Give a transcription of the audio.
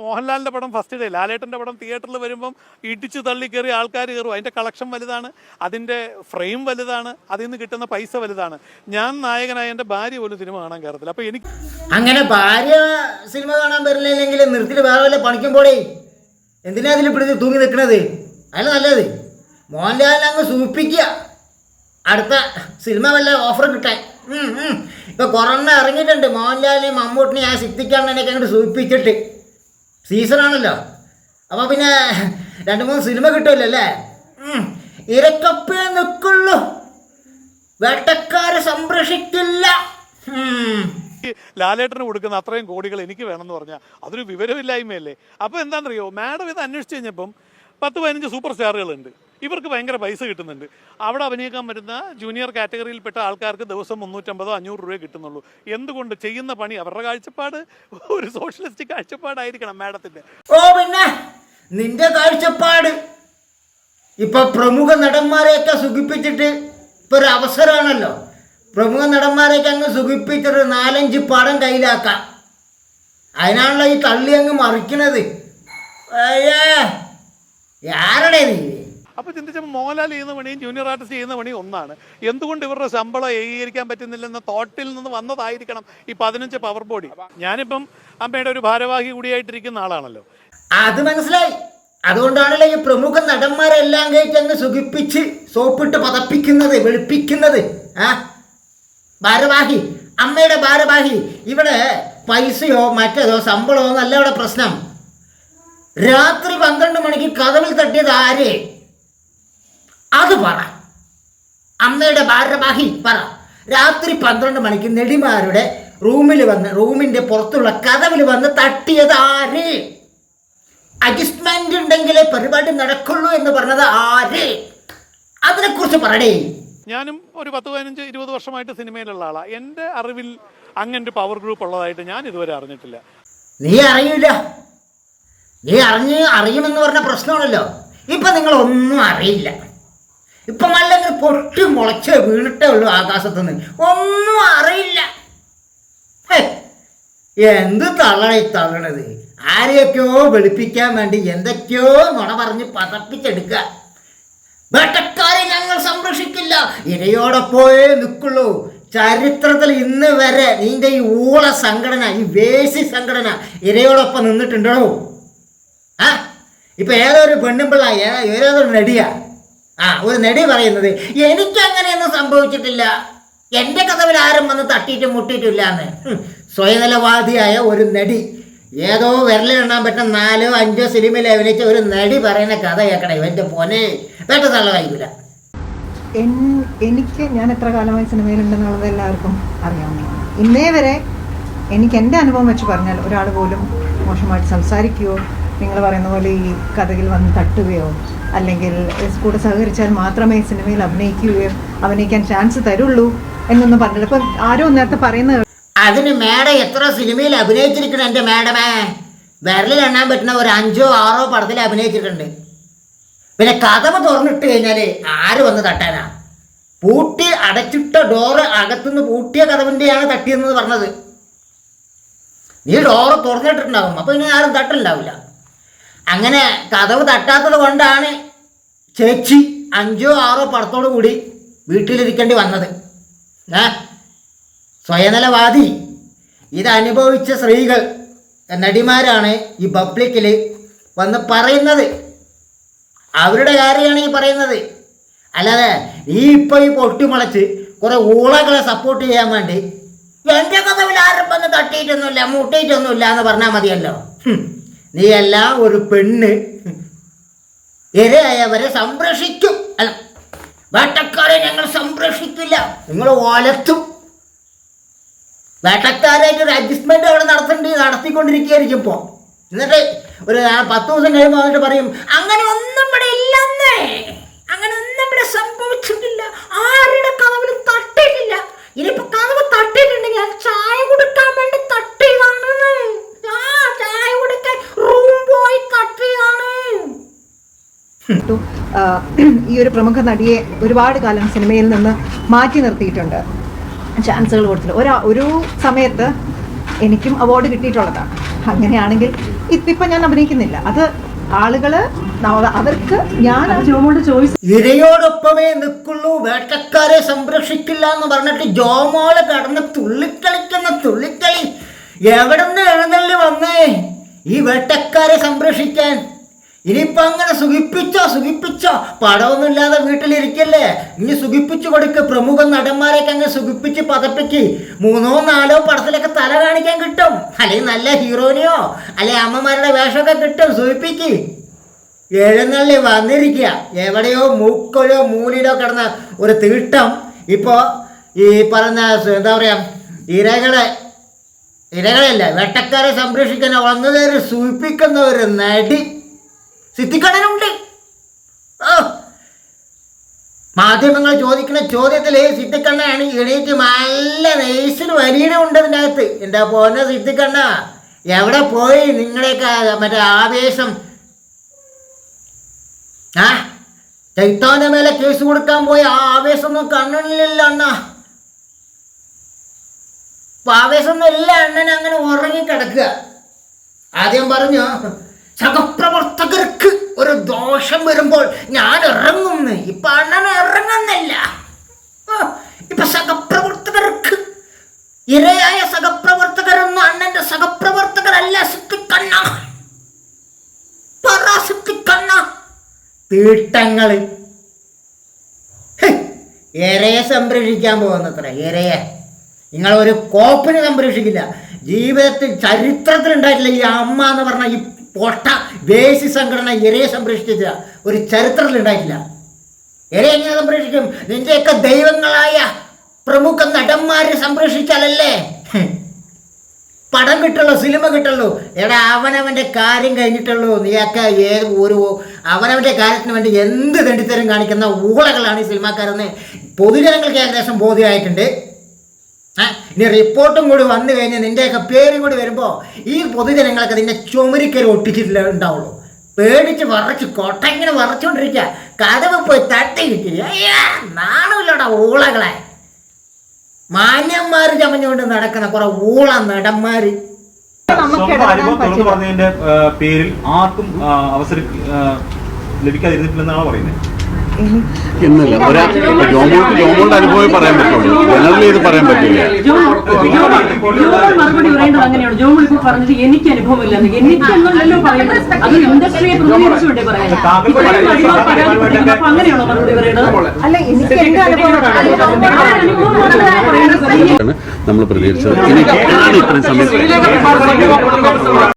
മോഹൻലാലിന്റെ പടം first day ലാലേട്ടന്റെ പടം തിയേറ്ററിൽ വരുമ്പം ഇടിച്ചു തള്ളി കയറി ആൾക്കാർ കയറും. അതിന്റെ കളക്ഷൻ വലുതാണ് അതിന്റെ ഫ്രെയിം വലുതാണ് അതിൽ നിന്ന് കിട്ടുന്ന പൈസ വലുതാണ്. ഞാൻ നായകനായ എന്റെ ഭാര്യ പോലും സിനിമ കാണാൻ കയറത്തില്ല. അപ്പൊ എനിക്ക് അങ്ങനെ ഭാര്യ സിനിമ കാണാൻ പറ്റില്ലെങ്കിൽ നിർത്തിട്ട് വേറെ വല്ല പണിക്കുമ്പോഴേ എന്തിനാ അതിൽ പിടിച്ച് തൂങ്ങി നിൽക്കണത് അല്ല നല്ലത്. മോഹൻലാലിനെ അങ്ങ് സൂപ്പിക്കുക. അടുത്ത സിനിമ വല്ല ഓഫർ കിട്ടാൻ. ഇപ്പൊ കൊറോണ ഇറങ്ങിയിട്ടുണ്ട്. മോഹൻലാലിനെയും മമ്മൂട്ടിനെയും ആ സിദ്ധിക്കാണ്ണനെയൊക്കെ അങ്ങോട്ട് സൂപ്പിച്ചിട്ട്. സീസണാണല്ലോ. അപ്പൊ പിന്നെ രണ്ട് മൂന്ന് സിനിമ കിട്ടുമല്ലോ അല്ലേ. ഇരക്കപ്പേ നിൽക്കുള്ളൂ വേട്ടക്കാരെ സംരക്ഷിക്കില്ല. ലാലേട്ടന് കൊടുക്കുന്ന അത്രയും കോടികൾ എനിക്ക് വേണമെന്ന് പറഞ്ഞാൽ അതൊരു വിവരമില്ലായ്മയല്ലേ? അപ്പോൾ എന്താണെന്നറിയോ? മാഡം ഇത് അന്വേഷിച്ച് കഴിഞ്ഞപ്പം പത്ത് പതിനഞ്ച് സൂപ്പർ സ്റ്റാറുകളുണ്ട് ഇവർക്ക് ഭയങ്കര പൈസ കിട്ടുന്നുണ്ട്. അവിടെ അഭിനയിക്കാൻ പറ്റുന്ന ജൂനിയർ കാറ്റഗറിയിൽപ്പെട്ട ആൾക്കാർക്ക് ദിവസം മുന്നൂറ്റമ്പതോ അഞ്ഞൂറ് രൂപയെ കിട്ടുന്നുള്ളൂ. എന്തുകൊണ്ട് ചെയ്യുന്ന പണി അവരുടെ കാഴ്ചപ്പാട്? ഒരു സോഷ്യലിസ്റ്റ് കാഴ്ചപ്പാടായിരിക്കണം മാഡത്തിന്റെ ഓ പിന്നെ നിന്റെ കാഴ്ചപ്പാട്. ഇപ്പൊ പ്രമുഖ നടന്മാരെയൊക്കെ സുഖിപ്പിച്ചിട്ട് ഇപ്പൊ ഒരു അവസരമാണല്ലോ. പ്രമുഖ നടന്മാരെയൊക്കെ അങ്ങ് സുഖിപ്പിച്ചിട്ട് നാലഞ്ച് പടം കയ്യിലാക്കാം. അതിനാണല്ലോ ഈ തള്ളി അങ്ങ് മറിക്കണത്. അയ്യേ ആരുടെ നീ? അപ്പോൾ ചിന്തിച്ചപ്പോൾ മോഹൻലാൽ ചെയ്യുന്ന പണിയും ജൂനിയർ ആർട്ടിസ്റ്റ് ചെയ്യുന്ന പണി ഒന്നാണ്. എന്തുകൊണ്ട് ഇവരുടെ ശമ്പളം ഏകീകരിക്കാൻ പറ്റുന്നില്ലെന്ന തോട്ടിൽ നിന്ന് വന്നതായിരിക്കണം ഈ പതിനഞ്ച് പവർ ബോഡി ഞാനിപ്പം അമ്മയുടെ ഒരു ഭാരവാഹി കൂടിയായിട്ടിരിക്കുന്ന ആളാണല്ലോ. അത് മനസ്സിലായി. അതുകൊണ്ടാണല്ലോ ഈ പ്രമുഖ നടന്മാരെല്ലാം കയറ്റി അങ്ങ് സുഖിപ്പിച്ച് സോപ്പിട്ട് പതപ്പിക്കുന്നത് വെളുപ്പിക്കുന്നത്. ആ? ഭാരവാഹി അമ്മയുടെ ഭാരവാഹി. ഇവിടെ പൈസയോ മറ്റേതോ ശമ്പളമോ എന്നല്ല ഇവിടെ പ്രശ്നം. രാത്രി പന്ത്രണ്ട് മണിക്ക് കഥവിൽ തട്ടിയത് ആര്? അത് പറ. അമ്മയുടെ ഭാരവാഹി പറ. രാത്രി പന്ത്രണ്ട് മണിക്ക് നെടിമാരുടെ റൂമിൽ വന്ന് റൂമിന്റെ പുറത്തുള്ള കഥവിൽ വന്ന് തട്ടിയത് ആര്? അഡ്ജസ്റ്റ്മെന്റ് ഉണ്ടെങ്കിലേ പരിപാടി നടക്കുള്ളൂ എന്ന് പറഞ്ഞത് ആര്? അതിനെക്കുറിച്ച് പറയണേ ഞാനും ഒരു പത്ത് പതിനഞ്ച് ഇരുപത് വർഷമായിട്ട് സിനിമയിലുള്ള ആളാ. എന്റെ അറിവിൽ അങ്ങനെ ഒരു പവർ ഗ്രൂപ്പ് ഉള്ളതായിട്ട് ഞാൻ ഇതുവരെ അറിഞ്ഞിട്ടില്ല. നീ അറിയില്ല നീ അറിഞ്ഞ് അറിയുമെന്ന് പറഞ്ഞ പ്രശ്നമാണല്ലോ. ഇപ്പൊ നിങ്ങൾ ഒന്നും അറിയില്ല. ഇപ്പൊ അല്ലെങ്കിൽ പൊട്ട് മുളച്ച് വീണിട്ടേ ഉള്ളൂ ആകാശത്തുനിന്ന്. ഒന്നും അറിയില്ല. എന്ത് തള്ളണേ തള്ളണത്? ആരെയൊക്കെയോ വെളുപ്പിക്കാൻ വേണ്ടി എന്തൊക്കെയോ നുണ പറഞ്ഞ് പതപ്പിച്ചെടുക്കുക. വേട്ടക്കാരെ ഞങ്ങൾ സംരക്ഷിക്കില്ല. ഇരയോടെ പോയേ നിൽക്കുള്ളൂ. ചരിത്രത്തിൽ ഇന്ന് വരെ നിന്റെ ഈ ഊള സംഘടന ഈ വേസി സംഘടന ഇരയോടൊപ്പം നിന്നിട്ടുണ്ടോ? ആ ഇപ്പൊ ഏതൊരു പെണ്ണുമ്പിള്ള ഏതൊരു നടിയാ? ആ ഒരു നെടി പറയുന്നത് എനിക്കങ്ങനെയൊന്നും സംഭവിച്ചിട്ടില്ല. എന്റെ കഥവിൽ ആരും വന്ന് തട്ടിയിട്ട് മുട്ടിയിട്ടില്ല എന്ന് സ്വയനിലവാദിയായ ഒരു നടി. ഏതോ വിരലെണ്ണാൻ പറ്റുന്ന നാലോ അഞ്ചോ സിനിമയിൽ അഭിനയിച്ച ഒരു നടി പറയുന്ന കഥ കേൾക്കണേ ഇവന്റെ പോനെ വേട്ട തള്ള കഴിക്കില്ല എനിക്ക് ഞാൻ എത്ര കാലമായി സിനിമയിലുണ്ടെന്നുള്ളത് എല്ലാവർക്കും അറിയാവുന്നതാണ് ഇന്നേ വരെ എനിക്ക് എന്റെ അനുഭവം വെച്ച് പറഞ്ഞാൽ ഒരാൾ പോലും മോശമായിട്ട് സംസാരിക്കുകയോ നിങ്ങൾ പറയുന്ന പോലെ ഈ കഥയിൽ വന്ന് തട്ടുകയോ അല്ലെങ്കിൽ കൂടെ സഹകരിച്ചാൽ മാത്രമേ സിനിമയിൽ അഭിനയിക്കുകയും അഭിനയിക്കാൻ ചാൻസ് തരുള്ളൂ എന്നൊന്നും പറഞ്ഞില്ല ഇപ്പം ആരോ നേരത്തെ പറയുന്നത് അതിന് മേഡം എത്ര സിനിമയിൽ അഭിനയിച്ചിരിക്കണം എന്റെ മേഡമേ? വിരലിൽ എണ്ണാൻ പറ്റുന്ന ഒരു അഞ്ചോ ആറോ പടത്തിൽ അഭിനയിച്ചിട്ടുണ്ട്. പിന്നെ കഥവ് തുറന്നിട്ട് കഴിഞ്ഞാൽ ആര് വന്ന് തട്ടാനാ? പൂട്ടി അടച്ചിട്ട ഡോറ് അകത്തുനിന്ന് പൂട്ടിയ കഥവിന്റെയാണ് തട്ടിയെന്ന് പറഞ്ഞത്. നീ ഡോറ് തുറന്നിട്ടുണ്ടാവും അപ്പോൾ ഇനി ആരും തട്ടുണ്ടാവില്ല അങ്ങനെ കഥവ് തട്ടാത്തത് കൊണ്ടാണ് ചേച്ചി അഞ്ചോ ആറോ പടത്തോടു കൂടി വീട്ടിലിരിക്കേണ്ടി വന്നത്. ഏ സ്വയനലവാദി. ഇതനുഭവിച്ച സ്ത്രീകൾ നടിമാരാണ് ഈ പബ്ലിക്കിൽ വന്ന് പറയുന്നത്. അവരുടെ കാര്യമാണ് ഈ പറയുന്നത്. അല്ലാതെ ഈ ഇപ്പോൾ ഈ പൊട്ടിമുളച്ച് കുറേ ഊളകളെ സപ്പോർട്ട് ചെയ്യാൻ വേണ്ടി എന്റെ കഥവിൽ ആരും വന്ന് തട്ടിയിട്ടൊന്നുമില്ല മുട്ടിയിട്ടൊന്നുമില്ല എന്ന് പറഞ്ഞാൽ മതിയല്ലോ. നീ എല്ലാം ഒരു പെണ്ണ്. ഇരയായവരെ സംരക്ഷിക്കും. അല്ല വേട്ടക്കാരെ ഞങ്ങൾ സംരക്ഷിക്കില്ല. നിങ്ങൾ ഓലത്തും വേട്ടക്കാരായിട്ട് ഒരു അഡ്ജസ്റ്റ്മെന്റ് അവിടെ നടത്തേണ്ടി നടത്തിക്കൊണ്ടിരിക്കുകയായിരിക്കും ഇപ്പോൾ എന്നിട്ട് ഒരു പത്ത് ദിവസം കഴിയുമ്പോൾ വന്നിട്ട് പറയും അങ്ങനെ ഒന്നും ഇവിടെ ഇല്ലെന്നേ. അങ്ങനെ ഒന്നും ഇവിടെ സംഭവിച്ചിട്ടില്ല. ആരുടെ കഥവിലും തട്ടിയിട്ടില്ല. ഇനിയിപ്പോ കഥവ് തട്ടിയിട്ടുണ്ടെങ്കിൽ അത് ചായ കൊടുക്കാൻ വേണ്ടി ആ ചായ കൊടുക്കാൻ റൂം പോയി തട്ടിയതാണ് ഇട്ടു. ആ, ഈ ഒരു പ്രമുഖ നടിയെ ഒരുപാട് കാലം സിനിമയിൽ നിന്ന് മാറ്റി നിർത്തിയിട്ടുണ്ട്. ചാൻസുകൾ കൊടുത്തിട്ട്. ഒരാ ഒരു സമയത്ത് എനിക്കും അവാർഡ് കിട്ടിയിട്ടുള്ളതാണ്. അങ്ങനെയാണെങ്കിൽ ഇപ്പം ഞാൻ അഭിനയിക്കുന്നില്ല. അത് ആളുകൾ അവർക്ക് ഞാൻ ജോമോളുടെ ചോയ്സ് ഇരയോടൊപ്പമേ നിൽക്കുള്ളൂ. വേട്ടക്കാരെ സംരക്ഷിക്കില്ല എന്ന് പറഞ്ഞിട്ട് ജോമോൾ കടന്ന് തുള്ളിക്കളിക്കുന്ന തുള്ളിക്കളി. എവിടുന്ന് എഴുന്നള്ളി വന്നേ? ഈ വേട്ടക്കാരെ സംരക്ഷിക്കാൻ. ഇനിയിപ്പോ അങ്ങനെ സുഖിപ്പിച്ചോ സുഖിപ്പിച്ചോ. പടമൊന്നുമില്ലാതെ വീട്ടിലിരിക്കല്ലേ? ഇനി സുഖിപ്പിച്ചു കൊടുക്ക്. പ്രമുഖ നടന്മാരെയൊക്കെ അങ്ങ് സുഖിപ്പിച്ച് പതപ്പിക്ക്. മൂന്നോ നാലോ പടത്തിലൊക്കെ തല കാണിക്കാൻ കിട്ടും. അല്ലെങ്കിൽ നല്ല ഹീറോനെയോ അല്ലെങ്കിൽ അമ്മമാരുടെ വേഷമൊക്കെ കിട്ടും. സുഖിപ്പിക്ക്. എഴുന്നള്ളി വന്നിരിക്കുക. എവിടെയോ മൂക്കൊലോ മൂലിലോ കിടന്ന ഒരു തീട്ടം. ഇപ്പോ ഈ പറഞ്ഞ എന്താ പറയുക ഇരകളെ ഇരകളല്ല വെട്ടക്കാരെ സംരക്ഷിക്കാൻ വന്നതേ സൂചിപ്പിക്കുന്ന ഒരു നടി. സിദ്ധിക്കണ്ണനുണ്ട്. മാധ്യമങ്ങൾ ചോദിക്കുന്ന ചോദ്യത്തിൽ സിദ്ധിക്കണ്ണയാണ് എണീറ്റ് നല്ല നെയ്സിന് ഉണ്ട് ഇതിന്റെ അകത്ത് എന്താ പോന്ന സിദ്ധിക്കണ്ണ? എവിടെ പോയി നിങ്ങളെയൊക്കെ മറ്റേ ആവേശം? ആ? ചൈത്താന്റെ മേലെ കേസ് കൊടുക്കാൻ പോയി ആ ആവേശമൊന്നും കണ്ണിലില്ല അണ്ണ. ആവേശമൊന്നും ഇല്ല അണ്ണൻ അങ്ങനെ ഉറങ്ങി കിടക്കുക ആദ്യം പറഞ്ഞു സഹപ്രവർത്തകർക്ക് ഒരു ദോഷം വരുമ്പോൾ ഞാൻ ഇറങ്ങുന്നു. ഇപ്പൊ അണ്ണൻ ഇറങ്ങുന്നില്ല. ഇപ്പൊ സഹപ്രവർത്തകർക്ക് ഇരയായ സഹപ്രവർത്തകരൊന്നും അണ്ണന്റെ സഹപ്രവർത്തകരല്ല. സിട്ടിക്കണ്ണ പറ സിട്ടിക്കണ്ണ തീട്ടങ്ങൾ ഇരയെ സംരക്ഷിക്കാൻ പോകുന്നത്ര ഇരയെ. നിങ്ങൾ ഒരു കോപ്പിനെ സംരക്ഷിക്കില്ല. ജീവിതത്തിൽ ചരിത്രത്തിൽ ഉണ്ടായിട്ടില്ല ഈ അമ്മ എന്ന് പറഞ്ഞ ഈ പൊട്ട വേസി സംഘടന ഇരയെ സംരക്ഷിച്ചില്ല ഒരു ചരിത്രത്തിൽ ഉണ്ടായിട്ടില്ല. ഇരയെ എങ്ങനെ സംരക്ഷിക്കും? നിന്റെയൊക്കെ ദൈവങ്ങളായ പ്രമുഖ നടന്മാരെ സംരക്ഷിച്ചാലല്ലേ? പടം കിട്ടുള്ളൂ സിനിമ കിട്ടുള്ളൂ. എടാ അവനവന്റെ കാര്യം കഴിഞ്ഞിട്ടുള്ളൂ. നീയൊക്കെ ഏത് ഒരു അവനവന്റെ കാര്യത്തിന് വേണ്ടി എന്ത് തെണ്ടിത്തരം കാണിക്കുന്ന ഊളകളാണ് ഈ സിനിമാക്കാരെന്ന് പൊതുജനങ്ങൾക്ക് ഏകദേശം ബോധ്യമായിട്ടുണ്ട്. ഇനി റിപ്പോർട്ടും കൂടി വന്നു കഴിഞ്ഞാൽ നിന്റെയൊക്കെ പേരും കൂടി വരുമ്പോൾ ഈ പൊതുജനങ്ങൾക്ക് നിന്നെ ചുമരിക്കൽ ഒട്ടിച്ചിട്ടില്ല ഉണ്ടാവുള്ളൂ. പേടിച്ച് വറച്ച് കൊട്ടങ്ങനെ വറച്ചുകൊണ്ടിരിക്കുക കഥവ് പോയി തട്ടി കിട്ടി. അയ്യാ നാണമില്ലടാ ഊളകളെ. മാന്യന്മാർ ചമഞ്ഞുകൊണ്ട് നടക്കുന്ന കുറെ ഊള നടന്മാര്. പേരിൽ ആർക്കും അവസരം ലഭിക്കാതിരുന്നിട്ടില്ലെന്നാണ് പറയുന്നത് എനിക്ക് ഒരാ ജോമോൾക്ക് ജോമോളുടെ അനുഭവം പറയാൻ പറ്റുള്ളൂ ജനറലി ഇത് പറയാൻ പറ്റില്ല. മറുപടി പറയേണ്ടത് അങ്ങനെയാണ് ജോമോൾ ഇപ്പോൾ പറഞ്ഞത് എനിക്ക് അനുഭവമില്ലെന്ന് എനിക്കെന്നല്ലോ പറയുന്നത് അത് ഇൻഡസ്ട്രിയെ പ്രതിനിധിച്ചുകൊണ്ടേ അപ്പൊ അങ്ങനെയാണോ മറുപടി പറയേണ്ടത് അല്ല എനിക്ക് എന്റെ അനുഭവം നമ്മൾ പ്രതികരിച്ചത് എനിക്ക് ഇത്രയും സമയത്ത്